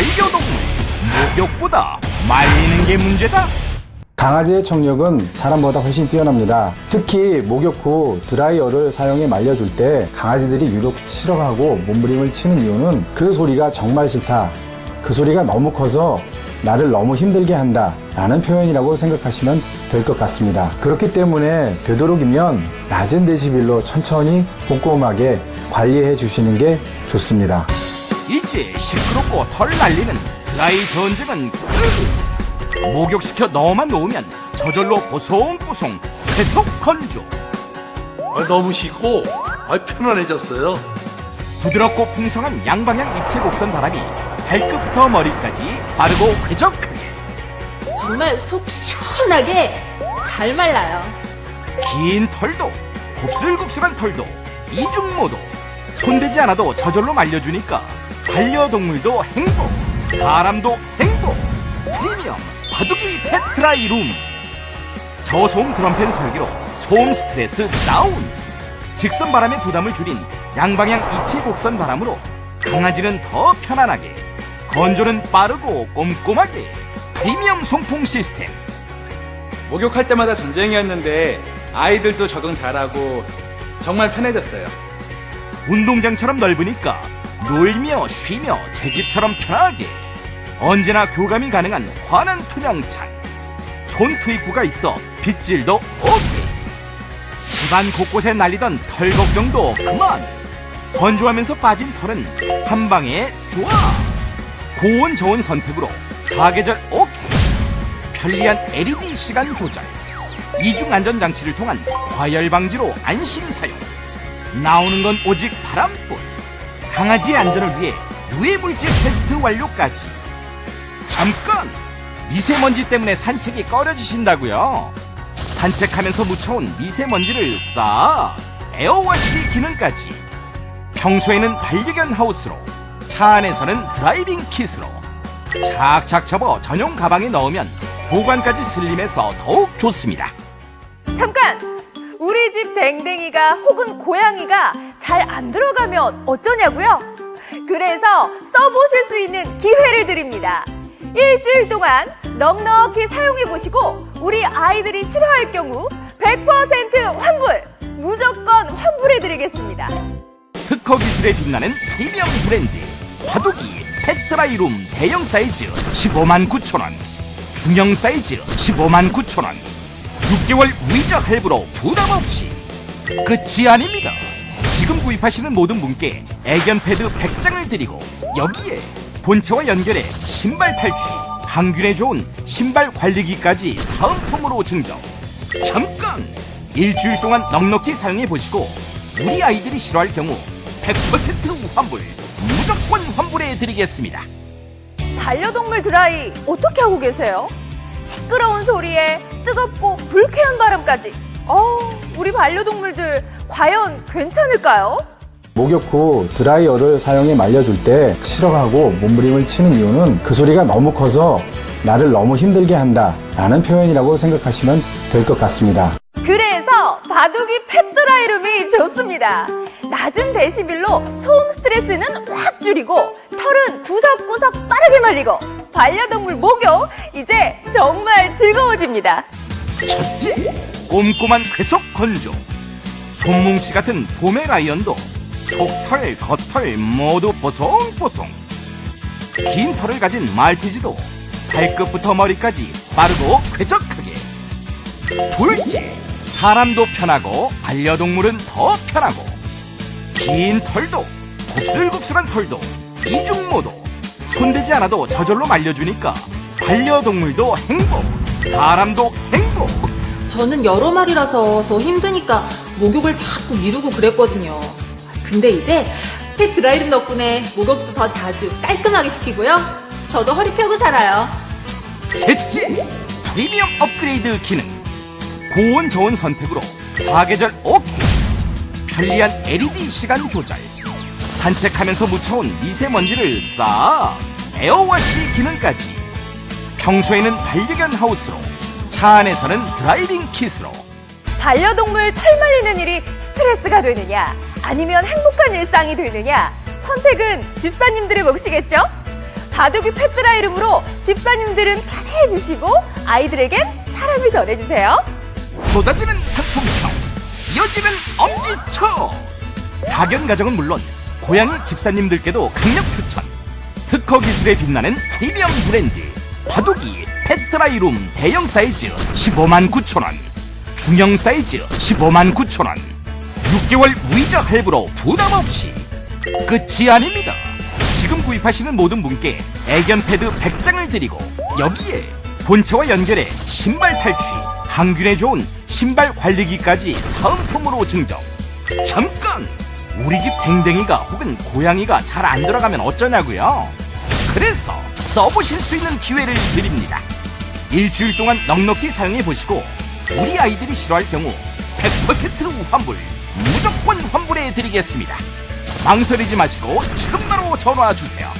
반려동물 목욕보다 말리는 게 문제다 강아지의 청력은 사람보다 훨씬 뛰어납니다. 특히 목욕 후 드라이어를 사용해 말려줄 때 강아지들이 유독 싫어하고 몸부림을 치는 이유는 그 소리가 정말 싫다. 그 소리가 너무 커서 나를 너무 힘들게 한다. 라는 표현이라고 생각하시면 될 것 같습니다. 그렇기 때문에 되도록이면 낮은 데시벨로 천천히 꼼꼼하게 관리해 주시는 게 좋습니다. 이제 시끄럽고 털 날리는 드라이 전쟁은 끝 목욕시켜 넣어만 놓으면 저절로 보송보송 계속 건조 아, 너무 쉽고 아, 편안해졌어요. 부드럽고 풍성한 양방향 입체 곡선 바람이 발끝부터 머리까지 빠르고 쾌적하게 정말 속 시원하게 잘 말라요. 긴 털도 곱슬곱슬한 털도 이중 모도 손대지 않아도 저절로 말려주니까 반려동물도 행복 사람도 행복. 프리미엄 바둑이 펫드라이 룸. 저소음 드럼팬 설계로 소음 스트레스 다운. 직선 바람의 부담을 줄인 양방향 입체 곡선 바람으로 강아지는 더 편안하게 건조는 빠르고 꼼꼼하게. 프리미엄 송풍 시스템. 목욕할 때마다 전쟁이었는데 아이들도 적응 잘하고 정말 편해졌어요. 운동장처럼 넓으니까 놀며 쉬며 제 집처럼 편하게. 언제나 교감이 가능한 환한 투명창. 손투 입구가 있어 빗질도 오케이. 집안 곳곳에 날리던 털 걱정도 그만. 건조하면서 빠진 털은 한 방에 좋아. 고온 저온 선택으로 사계절 오케이. 편리한 LED 시간 조절. 이중 안전 장치를 통한 과열 방지로 안심 사용. 나오는 건 오직 바람뿐. 강아지의 안전을 위해 유해 물질 테스트 완료까지. 잠깐! 미세먼지 때문에 산책이 꺼려지신다고요? 산책하면서 묻혀온 미세먼지를 싹 에어워시 기능까지. 평소에는 반려견 하우스로, 차 안에서는 드라이빙 킷으로 착착 접어 전용 가방에 넣으면 보관까지 슬림해서 더욱 좋습니다. 잠깐! 우리 집 댕댕이가 혹은 고양이가 잘 안 들어가면 어쩌냐고요? 그래서 써보실 수 있는 기회를 드립니다. 일주일 동안 넉넉히 사용해 보시고 우리 아이들이 싫어할 경우 100% 환불! 무조건 환불해 드리겠습니다. 특허 기술에 빛나는 프리미엄 브랜드 바둑이 펫드라이룸 대형 사이즈 15만 9천 원 중형 사이즈 15만 9천 원 6개월 무이자 할부로 부담 없이 끝이 아닙니다 지금 구입하시는 모든 분께 애견 패드 100장을 드리고 여기에 본체와 연결해 신발 탈취 항균에 좋은 신발 관리기까지 사은품으로 증정 잠깐 일주일 동안 넉넉히 사용해 보시고 우리 아이들이 싫어할 경우 100% 환불 무조건 환불해 드리겠습니다 반려동물 드라이 어떻게 하고 계세요? 시끄러운 소리에 뜨겁고 불쾌한 바람까지. 어, 우리 반려동물들 과연 괜찮을까요? 목욕 후 드라이어를 사용해 말려줄 때 싫어하고 몸부림을 치는 이유는 그 소리가 너무 커서 나를 너무 힘들게 한다. 라는 표현이라고 생각하시면 될 것 같습니다. 그래서 바둑이 펫드라이룸이 좋습니다. 낮은 데시벨로 소음 스트레스는 확 줄이고 털은 구석구석 빠르게 말리고 반려동물 목욕 이제 정말 즐거워집니다. 첫째 꼼꼼한 쾌속 건조. 손뭉치 같은 포메라이언도 속털 겉털 모두 뽀송뽀송. 긴 털을 가진 말티즈도 발끝부터 머리까지 빠르고 쾌적하게. 둘째 사람도 편하고 반려동물은 더 편하고. 긴 털도 곱슬곱슬한 털도 이중모도 손대지 않아도 저절로 말려주니까 반려동물도 행복 사람도 행복 저는 여러 마리라서 더 힘드니까 목욕을 자꾸 미루고 그랬거든요. 근데 이제 펫 드라이룸 덕분에 목욕도 더 자주 깔끔하게 시키고요. 저도 허리 펴고 살아요. 셋째 프리미엄 업그레이드 기능 고온 저온 선택으로 사계절 오케이 편리한 LED 시간 조절 산책하면서 묻혀온 미세먼지를 싹 에어워시 기능까지 평소에는 반려견 하우스로 차 안에서는 드라이빙 킷으로 반려동물 털 말리는 일이 스트레스가 되느냐 아니면 행복한 일상이 되느냐 선택은 집사님들의 몫이겠죠? 바둑이 페트라이름으로 집사님들은 편해지시고 아이들에겐 사랑을 전해주세요. 쏟아지는 상품성 이어지는 엄지처 학연 가정은 물론 고양이 집사님들께도 강력 추천 특허 기술에 빛나는 프리미엄 브랜드 바둑이 페트라이룸 대형 사이즈 15만 9천원 중형 사이즈 15만 9천원 6개월 무이자 할부로 부담 없이 끝이 아닙니다 지금 구입하시는 모든 분께 애견 패드 100장을 드리고 여기에 본체와 연결해 신발 탈취, 항균에 좋은 신발 관리기까지 사은품으로 증정. 잠깐! 우리 집 댕댕이가 혹은 고양이가 잘 안 들어가면 어쩌냐고요? 그래서 써보실 수 있는 기회를 드립니다. 일주일 동안 넉넉히 사용해 보시고 우리 아이들이 싫어할 경우 100% 환불, 무조건 환불해 드리겠습니다. 망설이지 마시고 지금 바로 전화 주세요.